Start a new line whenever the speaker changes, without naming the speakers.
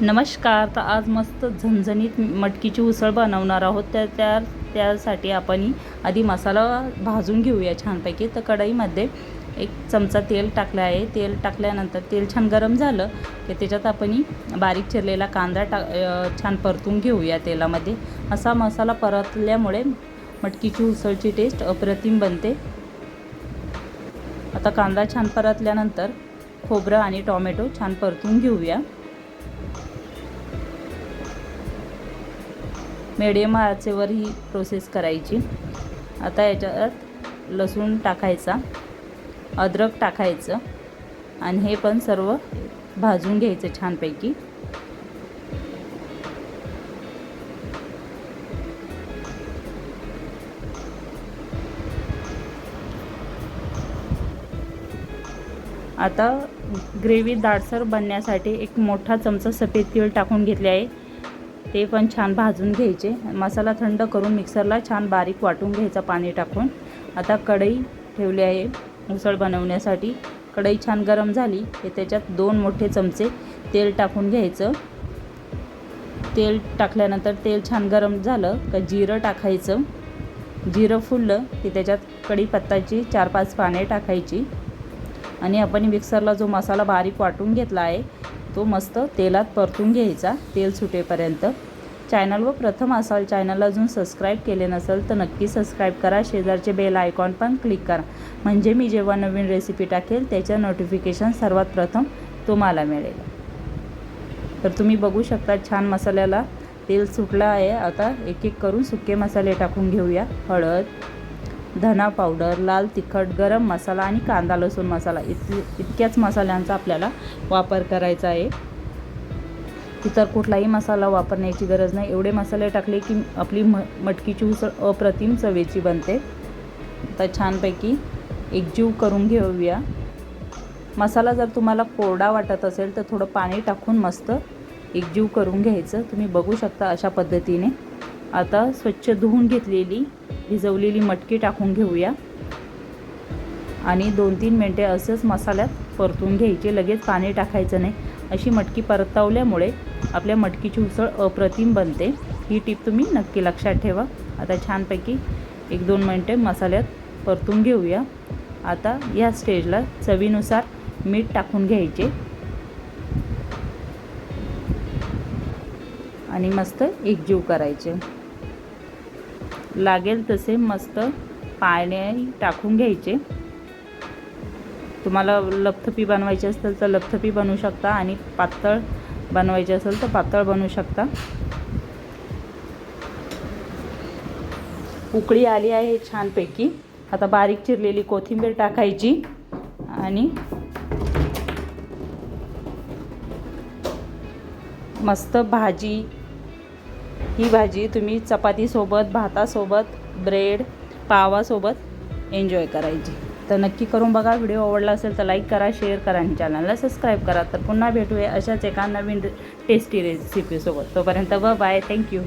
नमस्कार तर आज मस्त झणझणीत मटकीची उसळ बनवणार आहोत. तर त्या त्यासाठी आपण आधी मसाला भाजून घेऊया छानपैकी. तर कढईमध्ये एक चमचा तेल टाकलं आहे. तेल टाकल्यानंतर तेल छान गरम झालं की त्याच्यात आपण बारीक चिरलेला कांदा टा छान परतून घेऊया तेलामध्ये. असा मसाला परतल्यामुळे मटकीची उसळची टेस्ट अप्रतिम बनते. आता कांदा छान परतल्यानंतर खोबरं आणि टॉमॅटो छान परतून घेऊया. मिडियम आचेवर ही प्रोसेस करायची. आता याच्यात लसूण टाकायचा अद्रक टाकायचं आणि हे पण सर्व भाजून घ्यायचं छानपैकी. आता ग्रेव्ही दाटसर बनण्यासाठी एक मोठा चमचा सफेद तीळ टाकून घेतले आहे. ते पण छान भाजून घ्यायचे. मसाला थंड करून मिक्सरला छान बारीक वाटून घ्यायचा पाणी टाकून. आता कढई ठेवली आहे उसळ बनवण्यासाठी. कढई छान गरम झाली की त्याच्यात दोन मोठे चमचे तेल टाकून घ्यायचं. तेल टाकल्यानंतर तेल छान गरम झालं का जिरं टाकायचं. जिरं फुललं की त्याच्यात कढीपत्ताची चार पाच पाने टाकायची. आणि आपण मिक्सरला जो मसाला बारीक वाटून घेतला आहे तो मस्त तेलात परतून घ्यायचा तेल सुटेपर्यंत. चॅनलवर प्रथम असाल चॅनल अजून सबस्क्राईब केले नसेल तर नक्की सबस्क्राईब करा. शेजारचे बेल आयकॉन पण क्लिक करा. म्हणजे मी जेव्हा नवीन रेसिपी टाकेल त्याचं नोटिफिकेशन सर्वात प्रथम तुम्हाला मिळेल. तर तुम्ही बघू शकता छान मसाल्याला. तेल सुटलं आहे. आता एक एक करून सुके मसाले टाकून घेऊया. हळद धना पावडर लाल तिखट गरम मसाला आणि कांदा लसूण मसाला. इत इतक्याच मसाल्यांचा आपल्याला वापर करायचा आहे. इतर कुठलाही मसाला वापरण्याची गरज नाही. एवढे मसाले टाकले की आपली म मटकीची उसळ अप्रतिम चवेची बनते. आता छानपैकी एकजीव करून घेऊया. मसाला जर तुम्हाला कोरडा वाटत असेल तर थोडं पाणी टाकून मस्त एकजीव करून घ्यायचं. तुम्ही बघू शकता अशा पद्धतीने. आता स्वच्छ धुवून घेतलेली भिजवलेली मटकी टाकून घेऊया. आणि दोन तीन मिनटे असंच मसाल्यात परतून घ्यायचे. लगेच पाणी टाकायचं नाही. अशी मटकी परतवल्यामुळे आपल्या मटकीची उसळ अप्रतिम बनते. ही टीप तुम्ही नक्की लक्षात ठेवा. आता छानपैकी एक दोन मिनटे मसाल्यात परतून घेऊया. आता या स्टेजला चवीनुसार मीठ टाकून घ्यायचे. आणि मस्त एकजीव करायचे. लागेल तसे मस्त पाणी टाकून घ्यायचे. तुम्हाला लपथपी बनवायची असेल तर लपथपी बनवू शकता आणि पातळ बनवायची असेल तर पातळ बनवू शकता. उकळी आली आहे छानपैकी. आता बारीक चिरलेली कोथिंबीर टाकायची आणि मस्त भाजी. ही भाजी तुम्ही चपातीसोबत भातासोबत ब्रेड पावासोबत एन्जॉय करायची. तर नक्की करून बघा. व्हिडिओ आवडला असेल तर लाईक करा शेअर करा आणि चॅनलला सबस्क्राईब करा. तर पुन्हा भेटूया अशाच एका नवीन टेस्टी रेसिपीसोबत तोपर्यंत ब बाय थँक्यू